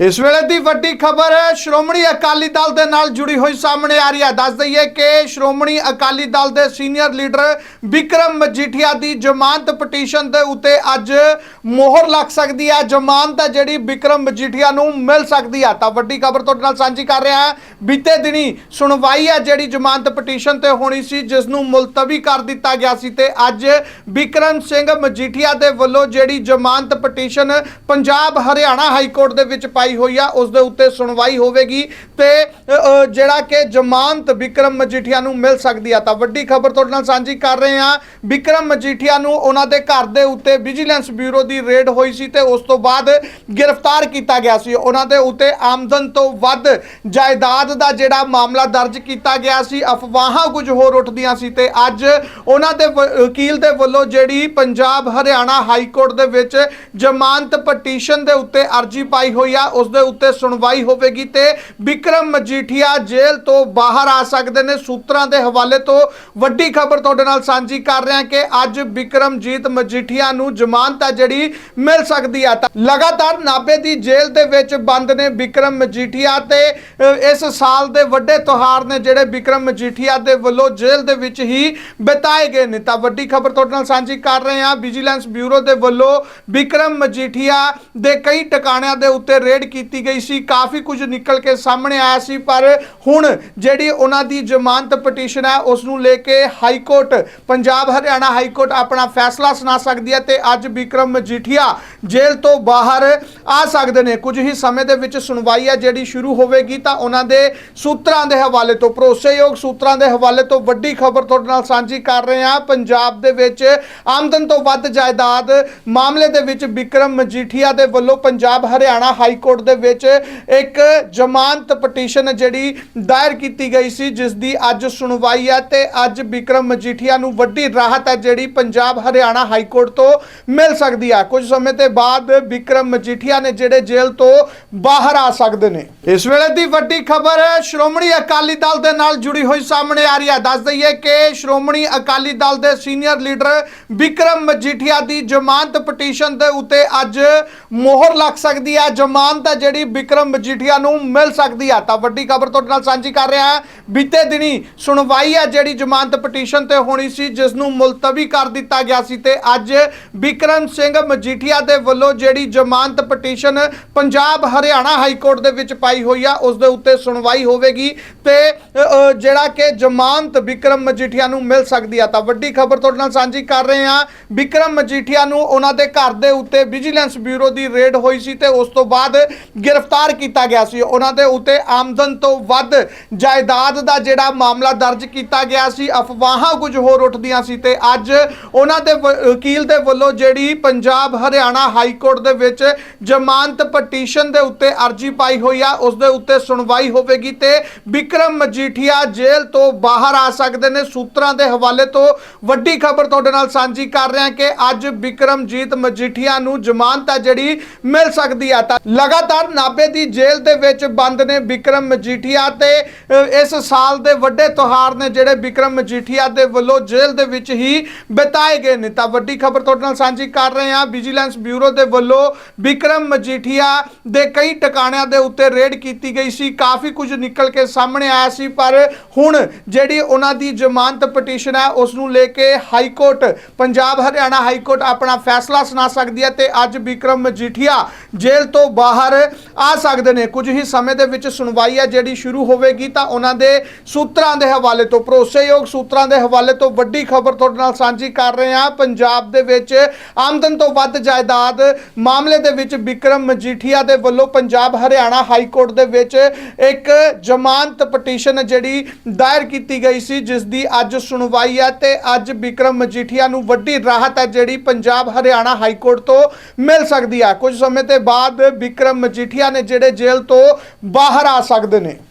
ਇਸ ਵੇਲੇ ਦੀ ਵੱਡੀ ਖਬਰ ਸ਼੍ਰੋਮਣੀ ਅਕਾਲੀ ਦਲ ਦੇ ਨਾਲ ਜੁੜੀ ਹੋਈ ਸਾਹਮਣੇ ਆ ਰਹੀ ਹੈ। ਦੱਸ ਦਈਏ ਕਿ ਸ਼੍ਰੋਮਣੀ ਅਕਾਲੀ ਦਲ ਦੇ ਸੀਨੀਅਰ ਲੀਡਰ ਵਿਕਰਮ ਮਜੀਠੀਆ ਦੀ ਜ਼ਮਾਨਤ ਪਟੀਸ਼ਨ ਦੇ ਉੱਤੇ ਅੱਜ ਮੋਹਰ ਲੱਗ ਸਕਦੀ ਹੈ। ਜ਼ਮਾਨਤ ਹੈ ਜਿਹੜੀ ਵਿਕਰਮ ਮਜੀਠੀਆ ਨੂੰ ਮਿਲ ਸਕਦੀ ਹੈ। ਤਾਂ ਵੱਡੀ ਖਬਰ ਤੁਹਾਡੇ ਨਾਲ ਸਾਂਝੀ ਕਰ ਰਿਹਾ ਹਾਂ। ਬੀਤੇ ਦਿਨੀ ਸੁਣਵਾਈ ਹੈ ਜਿਹੜੀ ਜ਼ਮਾਨਤ ਪਟੀਸ਼ਨ ਤੇ ਹੋਣੀ ਸੀ, ਜਿਸ ਨੂੰ ਮੁਲਤਵੀ ਕਰ ਦਿੱਤਾ ਗਿਆ ਸੀ ਤੇ ਅੱਜ ਵਿਕਰਮ ਸਿੰਘ ਮਜੀਠੀਆ ਦੇ ਵੱਲੋਂ ਜਿਹੜੀ ਜ਼ਮਾਨਤ petition Punjab Haryana high court ਦੇ ਵਿੱਚ ਪਾਈ ਹੋਈ ਆ ਉਸ ਦੇ ਉੱਤੇ ਸੁਣਵਾਈ ਹੋਵੇਗੀ ਤੇ ਜਿਹੜਾ ਕਿ ਜ਼ਮਾਨਤ ਵਿਕਰਮ ਮਜੀਠੀਆ ਨੂੰ ਮਿਲ ਸਕਦੀ ਆ। ਤਾਂ ਵੱਡੀ ਖਬਰ ਤੁਹਾਡੇ ਨਾਲ ਸਾਂਝੀ ਕਰ ਰਹੇ ਹਾਂ ਵਿਕਰਮ ਮਜੀਠੀਆ ਨੂੰ ਉਹਨਾਂ ਦੇ ਘਰ ਦੇ ਉੱਤੇ ਵਿਜੀਲੈਂਸ ਬਿਊਰੋ ਦੀ ਰੇਡ ਹੋਈ ਸੀ ਤੇ ਉਸ ਤੋਂ ਬਾਅਦ ਗ੍ਰਿਫਤਾਰ ਕੀਤਾ ਗਿਆ ਸੀ। ਉਹਨਾਂ ਦੇ ਉੱਤੇ ਆਮਦਨ ਤੋਂ ਵੱਧ ਜਾਇਦਾਦ ਦਾ ਜਿਹੜਾ ਮਾਮਲਾ ਦਰਜ ਕੀਤਾ ਗਿਆ ਸੀ, ਅਫਵਾਹਾਂ ਕੁਝ ਹੋਰ ਉੱਠਦੀਆਂ ਸੀ ਤੇ ਅੱਜ ਉਹਨਾਂ ਦੇ ਵਕੀਲ ਦੇ ਵੱਲੋਂ ਜਿਹੜੀ ਪੰਜਾਬ ਹਰਿਆਣਾ ਹਾਈ ਕੋਰਟ ਦੇ ਵਿੱਚ ਜ਼ਮਾਨਤ ਪਟੀਸ਼ਨ ਦੇ ਉੱਤੇ ਅਰਜੀ ਪਾਈ ਹੋਈ ਆ ਉਸ ਦੇ ਉੱਤੇ ਸੁਣਵਾਈ ਹੋਵੇਗੀ ਤੇ ਵਿਕਰਮ ਮਜੀਠੀਆ ਜੇਲ੍ਹ ਤੋਂ ਬਾਹਰ ਆ ਸਕਦੇ ਨੇ। ਸੂਤਰਾਂ ਦੇ ਹਵਾਲੇ ਤੋਂ ਵੱਡੀ ਖਬਰ ਤੁਹਾਡੇ ਨਾਲ ਸਾਂਝੀ ਕਰ ਰਹੇ ਹਾਂ ਕਿ ਅੱਜ ਵਿਕਰਮਜੀਤ ਮਜੀਠੀਆ ਨੂੰ ਜ਼ਮਾਨਤ ਆ ਜਿਹੜੀ ਮਿਲ ਸਕਦੀ ਆ। ਤਾਂ ਲਗਾਤਾਰ ਨਾਭੇ ਦੀ ਜੇਲ੍ਹ ਦੇ ਵਿੱਚ ਬੰਦ ਨੇ ਵਿਕਰਮ ਮਜੀਠੀਆ ਤੇ ਇਸ ਸਾਲ ਦੇ ਵੱਡੇ ਤਿਉਹਾਰ ਨੇ ਜਿਹੜੇ ਵਿਕਰਮ ਮਜੀਠੀਆ ਦੇ ਵੱਲੋਂ ਜੇਲ੍ਹ ਦੇ ਵਿੱਚ ਹੀ ਬਿਤਾਏ ਗਏ ਨੇ। ਤਾਂ ਵੱਡੀ ਖਬਰ ਤੁਹਾਡੇ ਨਾਲ ਸਾਂਝੀ ਕਰ ਰਹੇ ਹਾਂ। ਵਿਜੀਲੈਂਸ ਬਿਊਰੋ ਦੇ ਵੱਲੋਂ ਵਿਕਰਮ ਮਜੀਠੀਆ ਦੇ ਕਈ ਟਿਕਾਣਿਆਂ ਦੇ ਉੱਤੇ ਰੇਡ ਕੀਤੀ ਗਈ ਸੀ, ਕਾਫੀ ਕੁਝ ਨਿਕਲ ਕੇ ਸਾਹਮਣੇ ਆਇਆ ਸੀ, ਪਰ ਹੁਣ ਜਿਹੜੀ ਉਹਨਾਂ ਦੀ ਜ਼ਮਾਨਤ ਪਟੀਸ਼ਨ ਹੈ ਉਸ ਨੂੰ ਲੈ ਕੇ high court Punjab Haryana high court ਆਪਣਾ ਫੈਸਲਾ ਸੁਣਾ ਸਕਦੀ ਹੈ ਤੇ ਅੱਜ ਵਿਕਰਮ ਮਜੀਠੀਆ ਜੇਲ੍ਹ ਤੋਂ ਬਾਹਰ ਆ ਸਕਦੇ ਨੇ। ਕੁਝ ਹੀ ਸਮੇਂ ਦੇ ਵਿੱਚ ਸੁਣਵਾਈ ਹੈ, ਜਿਹੜੀ ਸ਼ੁਰੂ ਹੋਵੇਗੀ ਤਾਂ ਉਹਨਾਂ ਦੇ ਸੂਤਰਾਂ ਦੇ ਹਵਾਲੇ ਤੋਂ, ਭਰੋਸੇਯੋਗ ਸੂਤਰਾਂ ਦੇ ਹਵਾਲੇ ਤੋਂ ਵੱਡੀ ਖਬਰ ਤੁਹਾਡੇ ਨਾਲ ਸਾਂਝੀ ਕਰ ਰਹੇ ਹਾਂ। ਪੰਜਾਬ ਦੇ ਵਿੱਚ ਆਮਦਨ ਤੋਂ ਵੱਧ ਜਾਇਦਾਦ ਮਾਮਲੇ ਦੇ ਵਿੱਚ ਵਿਕਰਮ ਮਜੀਠੀਆ ਦੇ ਵੱਲੋਂ ਪੰਜਾਬ ਹਰਿਆਣਾ ਹਾਈ ਕੋਰਟ ਦੇ ਵਿੱਚ ਇੱਕ ਜ਼ਮਾਨਤ ਪਟੀਸ਼ਨ ਜਿਹੜੀ ਦਾਇਰ ਕੀਤੀ ਗਈ ਸੀ, ਜਿਸ ਦੀ ਅੱਜ ਸੁਣਵਾਈ ਹੈ ਤੇ ਅੱਜ ਵਿਕਰਮ ਮਜੀਠੀਆ ਨੂੰ ਵੱਡੀ ਰਾਹਤ ਹੈ ਜਿਹੜੀ ਪੰਜਾਬ ਹਰਿਆਣਾ ਹਾਈ ਕੋਰਟ ਤੋਂ ਮਿਲ ਸਕਦੀ ਹੈ। ਕੁਝ ਸਮੇਂ ਤੇ ਬਾਅਦ ਵਿਕਰਮ ਮਜੀਠੀਆ ਨੇ ਜਿਹੜੇ ਜੇਲ੍ਹ ਤੋਂ ਬਾਹਰ ਆ ਸਕਦੇ ਨੇ। ਇਸ ਵੇਲੇ ਦੀ ਵੱਡੀ ਖਬਰ ਸ਼੍ਰੋਮਣੀ ਅਕਾਲੀ ਦਲ ਦੇ ਨਾਲ ਜੁੜੀ ਹੋਈ ਸਾਹਮਣੇ ਆ ਰਹੀ ਹੈ। ਦੱਸ ਦਈਏ ਕਿ ਸ਼੍ਰੋਮਣੀ ਅਕਾਲੀ ਦਲ ਦੇ ਸੀਨੀਅਰ ਲੀਡਰ ਵਿਕਰਮ ਮਜੀਠੀਆ ਦੀ ਜ਼ਮਾਨਤ ਪਟੀਸ਼ਨ ਦੇ ਉੱਤੇ ਅੱਜ ਮੋਹਰ ਲੱਗ ਸਕਦੀ ਹੈ। ਜ਼ਮਾਨਤ ਹੈ ਜਿਹੜੀ ਵਿਕਰਮ ਮਜੀਠੀਆ ਨੂੰ ਮਿਲ ਸਕਦੀ ਹੈ ਤਾਂ ਵੱਡੀ ਖਬਰ ਤੁਹਾਡੇ ਨਾਲ ਸਾਂਝੀ ਕਰ ਰਿਹਾ ਹਾਂ। ਬੀਤੇ ਦਿਨੀ ਸੁਣਵਾਈ ਹੈ ਜਿਹੜੀ ਜ਼ਮਾਨਤ ਪਟੀਸ਼ਨ ਤੇ ਹੋਣੀ ਸੀ ਜਿਸ ਨੂੰ ਮੁਲਤਵੀ ਕਰ ਦਿੱਤਾ ਗਿਆ ਸੀ ਤੇ ਅੱਜ ਵਿਕਰਮ ਸਿੰਘ ਮਜੀਠੀਆ ਦੇ ਵੱਲੋਂ ਜਿਹੜੀ ਜ਼ਮਾਨਤ petition Punjab Haryana high court ਦੇ ਵਿੱਚ ਪਾਈ ਹੋਈ ਆ, ਉਸ ਦੇ ਉੱਤੇ ਸੁਣਵਾਈ ਹੋਵੇਗੀ ਤੇ ਜਿਹੜਾ ਕਿ ਜ਼ਮਾਨਤ ਵਿਕਰਮ ਮਜੀਠੀਆ ਨੂੰ ਮਿਲ ਸਕਦੀ ਆ, ਤਾਂ ਵੱਡੀ ਖਬਰ ਤੁਹਾਡੇ ਨਾਲ ਸਾਂਝੀ ਕਰ ਰਹੇ ਹਾਂ। ਵਿਕਰਮ ਮਜੀਠੀਆ ਨੂੰ ਉਹਨਾਂ ਦੇ ਘਰ ਦੇ ਉੱਤੇ ਵਿਜੀਲੈਂਸ ਬਿਊਰੋ ਦੀ ਰੇਡ ਹੋਈ ਸੀ ਤੇ ਉਸ ਤੋਂ ਬਾਅਦ ਗ੍ਰਿਫਤਾਰ ਕੀਤਾ ਗਿਆ ਸੀ। ਉਹਨਾਂ ਦੇ ਉੱਤੇ ਆਮਦਨ ਤੋਂ ਵੱਧ ਜਾਇਦਾਦ ਦਾ ਜਿਹੜਾ ਮਾਮਲਾ ਦਰਜ ਕੀਤਾ ਗਿਆ ਸੀ, ਅਫਵਾਹਾਂ ਕੁਝ ਹੋਰ ਉੱਠਦੀਆਂ ਸੀ ਤੇ ਅੱਜ ਉਹਨਾਂ ਦੇ ਵਕੀਲ ਦੇ ਵੱਲੋਂ ਜਿਹੜੀ ਪੰਜਾਬ ਹਰਿਆਣਾ ਹਾਈ ਕੋਰਟ ਦੇ ਵਿੱਚ ਜ਼ਮਾਨਤ ਪਟੀਸ਼ਨ ਦੇ ਉੱਤੇ ਅਰਜੀ ਪਾਈ ਹੋਈ ਆ, ਉਸ ਦੇ ਉੱਤੇ ਸੁਣਵਾਈ ਹੋਵੇਗੀ ਤੇ ਵਿਕਰਮ ਮਜੀਠੀਆ ਜੇਲ੍ਹ ਤੋਂ ਬਾਹਰ ਆ ਸਕਦੇ ਨੇ। ਸੂਤਰਾਂ ਦੇ ਹਵਾਲੇ ਤੋਂ ਵੱਡੀ ਖਬਰ ਤੁਹਾਡੇ ਨਾਲ ਸਾਂਝੀ ਕਰ ਰਹੇ ਹਾਂ ਕਿ ਅੱਜ ਵਿਕਰਮਜੀਤ ਮਜੀਠੀਆ ਨੂੰ ਜ਼ਮਾਨਤ ਹੈ ਜਿਹੜੀ ਮਿਲ ਸਕਦੀ ਆ। ਤਾਂ ਲਗਾਤਾਰ ਨਾਭੇ ਦੀ ਜੇਲ੍ਹ ਦੇ ਵਿੱਚ ਬੰਦ ਨੇ ਵਿਕਰਮ ਮਜੀਠੀਆ ਤੇ ਇਸ ਸਾਲ ਦੇ ਵੱਡੇ ਤਿਉਹਾਰ ਨੇ ਜਿਹੜੇ ਵਿਕਰਮ ਮਜੀਠੀਆ ਦੇ ਵੱਲੋਂ ਜੇਲ੍ਹ ਦੇ ਵਿੱਚ ਹੀ ਬਿਤਾਏ ਗਏ ਨੇ। ਤਾਂ ਵੱਡੀ ਖਬਰ ਤੁਹਾਡੇ ਨਾਲ ਸਾਂਝੀ ਕਰ ਰਹੇ ਹਾਂ। ਵਿਜੀਲੈਂਸ ਬਿਊਰੋ ਦੇ ਵੱਲੋਂ ਵਿਕਰਮ ਮਜੀਠੀਆ ਦੇ ਕਈ ਟਿਕਾਣਿਆਂ ਦੇ ਉੱਤੇ ਰੇਡ ਕੀਤੀ ਗਈ ਸੀ। ਕਾਫੀ ਕੁਝ ਨਿਕਲ ਕੇ ਸਾਹਮਣੇ ਆਇਆ ਸੀ, ਪਰ ਹੁਣ ਜਿਹੜੀ ਉਹਨਾਂ ਦੀ ਜ਼ਮਾਨਤ ਪਟੀਸ਼ਨ ਹੈ ਉਸ ਨੂੰ ਲੈ ਕੇ high court Punjab Haryana high court ਆਪਣਾ ਫੈਸਲਾ ਸੁਣਾ ਸਕਦੀ ਹੈ ਤੇ ਅੱਜ ਵਿਕਰਮ ਮਜੀਠੀਆ ਜੇਲ੍ਹ ਤੋਂ ਬਾਹਰ ਬਾਹਰ ਆ ਸਕਦੇ ਨੇ। ਕੁਝ ਹੀ ਸਮੇਂ ਦੇ ਵਿੱਚ ਸੁਣਵਾਈ ਹੈ ਜਿਹੜੀ ਸ਼ੁਰੂ ਹੋਵੇਗੀ ਤਾਂ ਉਹਨਾਂ ਦੇ ਸੂਤਰਾਂ ਦੇ ਹਵਾਲੇ ਤੋਂ ਭਰੋਸੇਯੋਗ ਸੂਤਰਾਂ ਦੇ ਹਵਾਲੇ ਤੋਂ ਵੱਡੀ ਖਬਰ ਤੁਹਾਡੇ ਨਾਲ ਸਾਂਝੀ ਕਰ ਰਹੇ ਹਾਂ। ਪੰਜਾਬ ਦੇ ਵਿੱਚ ਆਮਦਨ ਤੋਂ ਵੱਧ ਜਾਇਦਾਦ ਮਾਮਲੇ ਦੇ ਵਿੱਚ ਵਿਕਰਮ ਮਜੀਠੀਆ ਦੇ ਵੱਲੋਂ ਪੰਜਾਬ ਹਰਿਆਣਾ ਹਾਈ ਕੋਰਟ ਦੇ ਵਿੱਚ ਇੱਕ ਜ਼ਮਾਨਤ ਪਟੀਸ਼ਨ ਜਿਹੜੀ ਦਾਇਰ ਕੀਤੀ ਗਈ ਸੀ, ਜਿਸ ਦੀ ਅੱਜ ਸੁਣਵਾਈ ਹੈ ਤੇ ਅੱਜ ਵਿਕਰਮ ਮਜੀਠੀਆ ਨੂੰ ਵੱਡੀ ਰਾਹਤ ਹੈ ਜਿਹੜੀ ਪੰਜਾਬ ਹਰਿਆਣਾ ਹਾਈ ਕੋਰਟ ਤੋਂ ਮਿਲ ਸਕਦੀ ਹੈ। ਕੁਝ ਸਮੇਂ ਤੇ ਬਾਅਦ ਵਿਕਰਮ ਮਜੀਠੀਆ ਨੇ ਜਿਹੜੇ ਜੇਲ੍ਹ ਤੋਂ ਬਾਹਰ ਆ ਸਕਦੇ ਨੇ।